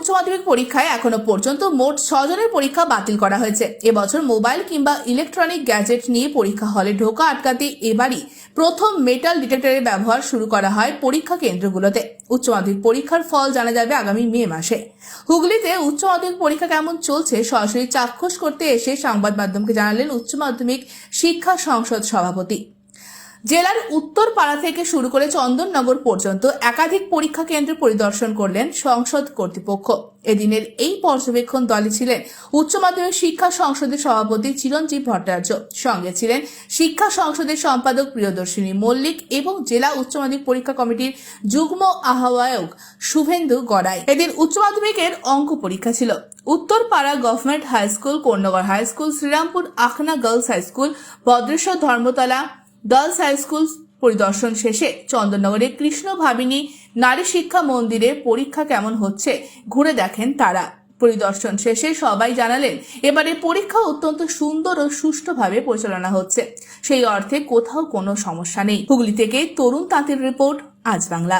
উচ্চ মাধ্যমিক পরীক্ষায় এখনও পর্যন্ত মোট ছজনের পরীক্ষা বাতিল করা হয়েছে। এবছর মোবাইল কিংবা ইলেকট্রনিক গ্যাজেট নিয়ে পরীক্ষা হলে ঢোকা আটকাতে এবারই প্রথম মেটাল ডিটেক্টরের ব্যবহার শুরু করা হয় পরীক্ষা কেন্দ্রগুলোতে। উচ্চ মাধ্যমিক পরীক্ষার ফল জানা যাবে আগামী মে মাসে। হুগলিতে উচ্চ মাধ্যমিক পরীক্ষা কেমন চলছে সরাসরি চাক্ষুষ করতে এসে সংবাদ মাধ্যমকে জানালেন উচ্চ মাধ্যমিক শিক্ষা সংসদ সভাপতি। জেলার উত্তর পাড়া থেকে শুরু করে চন্দননগর পর্যন্ত একাধিক পরীক্ষা কেন্দ্র পরিদর্শন করলেন সংসদ কর্তৃপক্ষ। এদিনের এই পর্যবেক্ষণ দলে ছিলেন উচ্চ মাধ্যমিক শিক্ষা সংসদের সভাপতি চিরঞ্জীব ভট্টাচার্য। সঙ্গে ছিলেন শিক্ষা সংসদের সম্পাদক প্রিয়দর্শিনী মল্লিক এবং জেলা উচ্চ মাধ্যমিক পরীক্ষা কমিটির যুগ্ম আহ্বায়ক শুভেন্দু গড়াই। এদিন উচ্চ মাধ্যমিকের অঙ্ক পরীক্ষা ছিল। Uttarpara government high school Konnagar high school, Serampore Akhna girls high school, Bhadreswar Dharmatala girls high school পরিদর্শন শেষে চন্দননগরে কৃষ্ণ ভাবিনী নারী শিক্ষা মন্দিরে পরীক্ষা কেমন হচ্ছে ঘুরে দেখেন তারা। পরিদর্শন শেষে সবাই জানালেন, এবারে পরীক্ষা অত্যন্ত সুন্দর ও সুষ্ঠুভাবে পরিচালনা হচ্ছে। সেই অর্থে কোথাও কোনো সমস্যা নেই। হুগলি থেকে তরুণ তাঁতের রিপোর্ট, আজ বাংলা।